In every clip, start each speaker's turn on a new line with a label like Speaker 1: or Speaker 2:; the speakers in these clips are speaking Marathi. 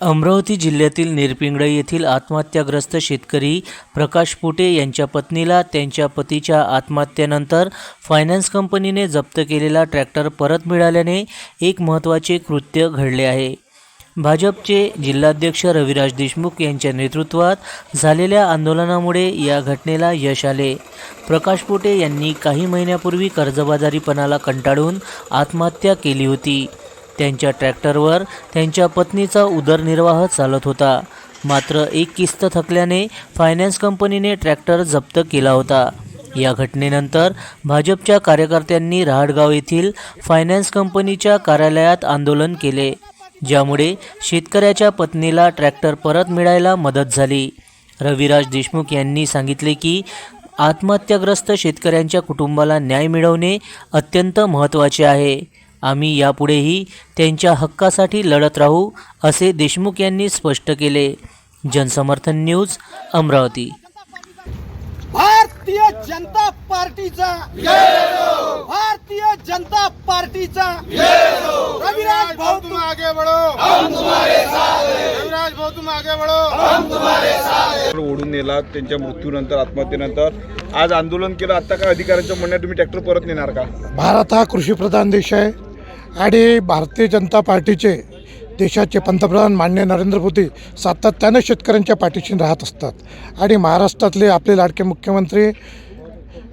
Speaker 1: अमरावती जिल्ह्यातील निरपिंगळे येथील आत्महत्याग्रस्त शेतकरी प्रकाश पुटे यांच्या पत्नीला त्यांच्या पतीच्या आत्महत्येनंतर फायनान्स कंपनीने जप्त केलेला ट्रॅक्टर परत मिळाल्याने एक महत्त्वाचे कृत्य घडले आहे. भाजपचे जिल्हाध्यक्ष रविराज देशमुख यांच्या नेतृत्वात झालेल्या आंदोलनामुळे या घटनेला यश आले. प्रकाश पोटे यांनी काही महिन्यापूर्वी कर्जबाजारीपणाला कंटाळून आत्महत्या केली होती. त्यांच्या ट्रॅक्टरवर त्यांच्या पत्नीचा उदरनिर्वाह चालत होता. मात्र एक किस्त थकल्याने फायनान्स कंपनीने ट्रॅक्टर जप्त केला होता. या घटनेनंतर भाजपच्या कार्यकर्त्यांनी रहाटगाव येथील फायनान्स कंपनीच्या कार्यालयात आंदोलन केले ज्यामुळे शेतकऱ्याच्या पत्नीला ट्रॅक्टर परत मिळायला मदत झाली. रविराज देशमुख यांनी सांगितले की आत्महत्याग्रस्त शेतकऱ्यांच्या कुटुंबाला न्याय मिळवणे अत्यंत महत्त्वाचे आहे. आम्ही यापुढेही त्यांच्या हक्कासाठी लढत राहू असे देशमुख यांनी स्पष्ट केले. जनसमर्थन न्यूज अमरावती.
Speaker 2: भारतीय जनता पार्टीचा भारतीय जनता पार्टीचा रविराज भाऊ
Speaker 3: तुम आगे बढ़ो हम तुम्हारे साथ रविराज भाऊ तुम आगे बढ़ो ओढून नेला त्यांच्या मृत्यूनंतर आत्महत्येनंतर. आज आंदोलन केलं आता काय अधिकाऱ्यांच्या म्हणण्यात तुम्ही ट्रॅक्टर परत नेणार का?
Speaker 4: भारत हा कृषीप्रधान देश आहे. आणि भारतीय जनता पार्टीचे देशाचे पंतप्रधान मान्य नरेंद्र मोदी सातत्यानं शेतकऱ्यांच्या पाठीशी राहत असतात. आणि महाराष्ट्रातले आपले लाडके मुख्यमंत्री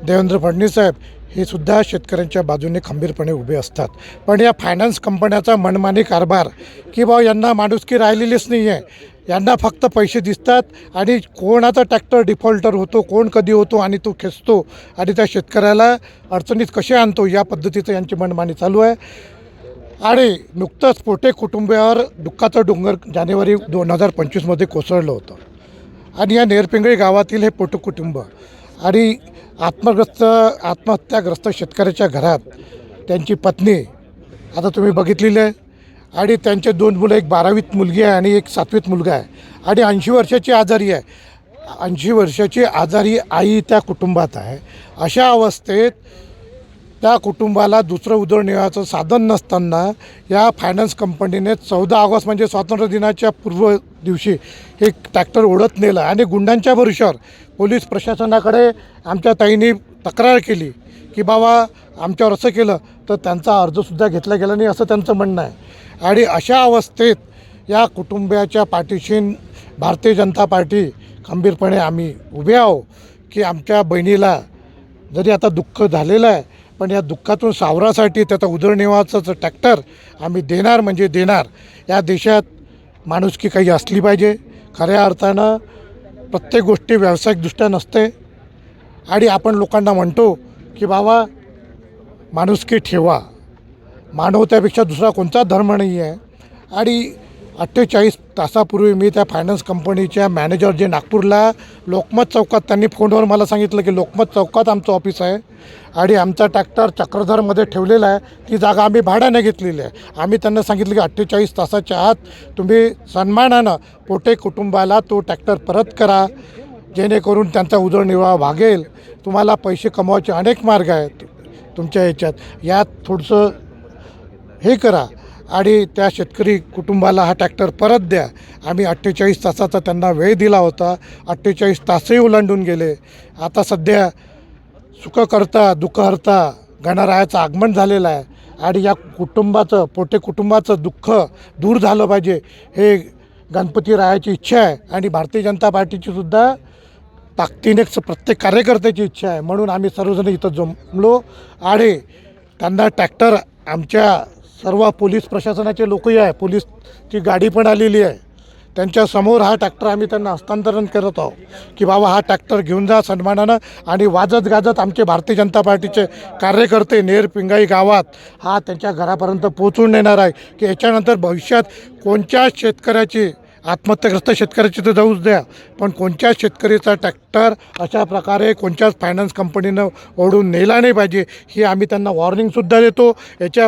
Speaker 4: देवेंद्र फडणवीस साहेब हे सुद्धा शेतकऱ्यांच्या बाजूने खंबीरपणे उभे असतात. पण या फायनान्स कंपन्याचा मनमानी कारभार की बा यांना माणुसकी राहिलेलीच नाही आहे यांना फक्त पैसे दिसतात आणि कोणाचा ट्रॅक्टर डिफॉल्टर होतो कोण कधी होतो आणि तो खेचतो आणि त्या शेतकऱ्याला अडचणीत कसे आणतो या पद्धतीचं यांची मनमानी चालू आहे. आणि नुकतंच पोटे कुटुंबियावर दुःखाचं डोंगर जानेवारी दोन हजार पंचवीसमध्ये कोसळलं होतं. आणि या नेरपिंगळी गावातील हे पोटे कुटुंब आणि आत्मग्रस्त आत्महत्याग्रस्त शेतकऱ्याच्या घरात त्यांची पत्नी आता तुम्ही बघितलेली आहे आणि त्यांचे दोन मुलं एक बारावीत मुलगी आहे आणि एक सातवीत मुलगा आहे आणि ऐंशी वर्षाची आजारी आहे. ऐंशी वर्षाची आजारी आई त्या कुटुंबात आहे. अशा अवस्थेत त्या कुटुंबाला दुसरं उदरनिर्वाहाचं साधन नसताना या फायनान्स कंपनीने चौदा ऑगस्ट म्हणजे स्वातंत्र्य दिनाच्या पूर्व दिवशी हे ट्रॅक्टर ओढत नेलं आणि गुंडांच्या भरोशावर पोलीस प्रशासनाकडे आमच्या ताईंनी तक्रार केली की बाबा आमच्यावर असं केलं तर त्यांचा अर्जसुद्धा घेतला गेला नाही असं त्यांचं म्हणणं आहे. आणि अशा अवस्थेत या कुटुंबियाच्या पाठीशी भारतीय जनता पार्टी खंबीरपणे आम्ही उभे आहो की आमच्या बहिणीला जरी आता दुःख झालेलं आहे पण या दुःखातून सावरासाठी त्याचा उदरनिर्वाहाचं ट्रॅक्टर आम्ही देणार म्हणजे देणार. या देशात माणुसकी काही असली पाहिजे. खऱ्या अर्थानं प्रत्येक गोष्टी व्यावसायिकदृष्ट्या नसते. आणि आपण लोकांना म्हणतो की बाबा माणुसकी ठेवा. मानवतेपेक्षा दुसरा कोणता धर्म नाही आहे आणि अठ्ठेचाळीस तासापूर्वी मी त्या फायनान्स कंपनीच्या मॅनेजर जे नागपूरला लोकमत चौकात त्यांनी फोनवर मला सांगितलं की लोकमत चौकात आमचं ऑफिस आहे आणि आमचा ट्रॅक्टर चक्रधरमध्ये ठेवलेला आहे. ती जागा आम्ही भाड्याने घेतलेली आहे. आम्ही त्यांना सांगितलं की अठ्ठेचाळीस तासाच्या आत तुम्ही सन्मानानं पोटे कुटुंबाला तो ट्रॅक्टर परत करा जेणेकरून त्यांचा उदरनिर्वाह भागेल तुम्हाला पैसे कमवायचे अनेक मार्ग आहेत तुमच्या ह्याच्यात यात थोडंसं हे करा. आणि त्या शेतकरी कुटुंबाला हा ट्रॅक्टर परत द्या. आम्ही अठ्ठेचाळीस तासाचा त्यांना वेळ दिला होता. अठ्ठेचाळीस तासही ओलांडून गेले. आता सध्या सुखकर्ता करता गणरायाचं आगमन झालेलं आहे. आणि या कुटुंबाचं पोटे कुटुंबाचं दुःख दूर झालं पाहिजे हे गणपती रायाची इच्छा आहे. आणि भारतीय जनता पार्टीची सुद्धा ताकदीने प्रत्येक कार्यकर्त्याची इच्छा आहे. म्हणून आम्ही सर्वजण इथं जमलो आणि त्यांना ट्रॅक्टर आमच्या सर्व पोलीस प्रशासनाचे लोकही आहे. पोलीसची गाडी पण आलेली आहे. त्यांच्यासमोर हा ट्रॅक्टर आम्ही त्यांना हस्तांतरण करत आहोत. की बाबा हा ट्रॅक्टर घेऊन जा सन्मानानं आणि वाजत गाजत आमचे भारतीय जनता पार्टीचे कार्यकर्ते नेर पिंगाई गावात हा त्यांच्या घरापर्यंत पोचून नेणार आहे. की याच्यानंतर भविष्यात कोणत्याच शेतकऱ्याची आत्महत्याग्रस्त शेतकऱ्याची तर जाऊच द्या. पण कोणत्याच शेतकरीचा ट्रॅक्टर अशा प्रकारे कोणत्याच फायनान्स कंपनीनं ओढून नेला नाही पाहिजे ही आम्ही त्यांना वॉर्निंगसुद्धा देतो. याच्या